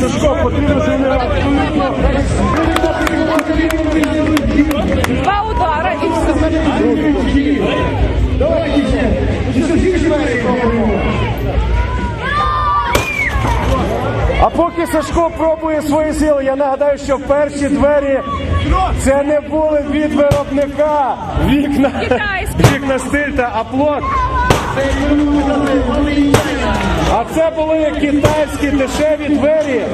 Сашко, потрібно все. А поки Сашко пробує свої сили, я нагадаю, що перші двері це не були від виробника. Вікна, вікна стильта, а плот. А це були китайські дешеві двері.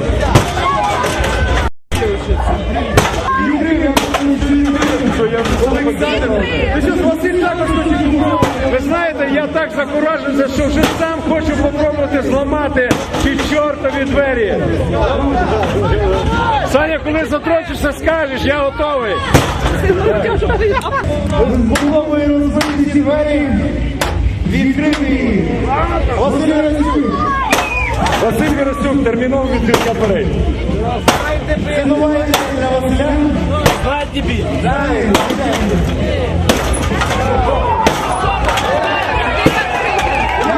Ви знаєте, я так закуражився, що вже сам хочу попробувати зламати ті чортові двері. Саня, коли затрочишся, скажеш, я готовий. Голови розбиті двері відкриті. Василь Расюк. Василь Віростюк, терміново відкриття дверей. Це нова ідея для Василя. Далі.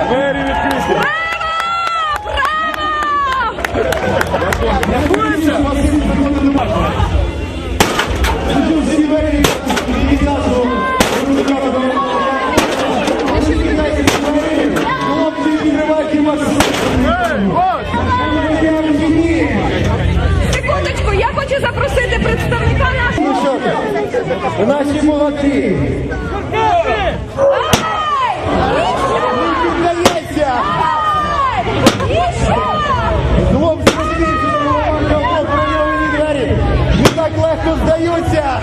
Двері відкриті. Всі Секундочку, я хочу запросити представника нашого. Ну наші молодці. Броньовані двері. Не так легко здаються.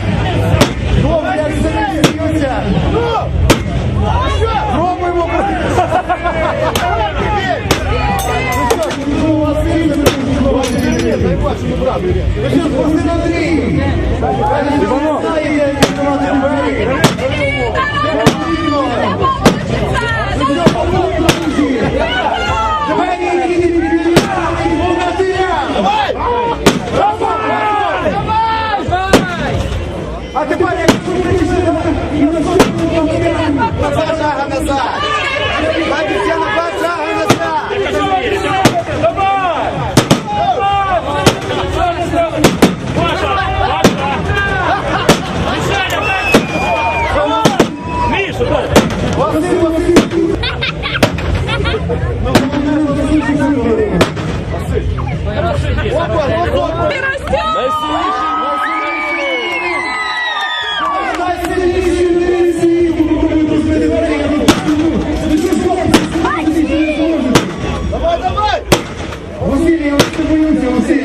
Até parece que não precisa. Não precisa. Não precisa. Não precisa. Não precisa.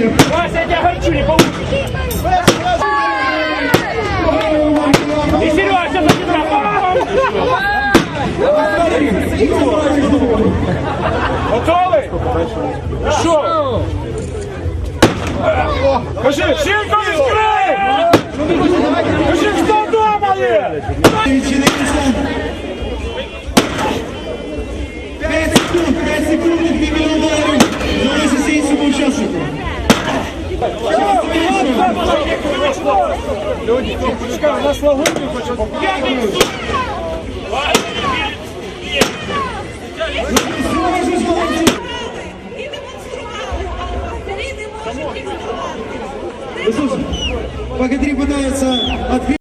Вася, я гарчу, не получится. И Сережа? Що? Кажи, жінку відкрий! Кажи, хто вдома є? Відчинилися. 5 Чекай, хочу нас лагуні хоче Богатыри пытаются отбить.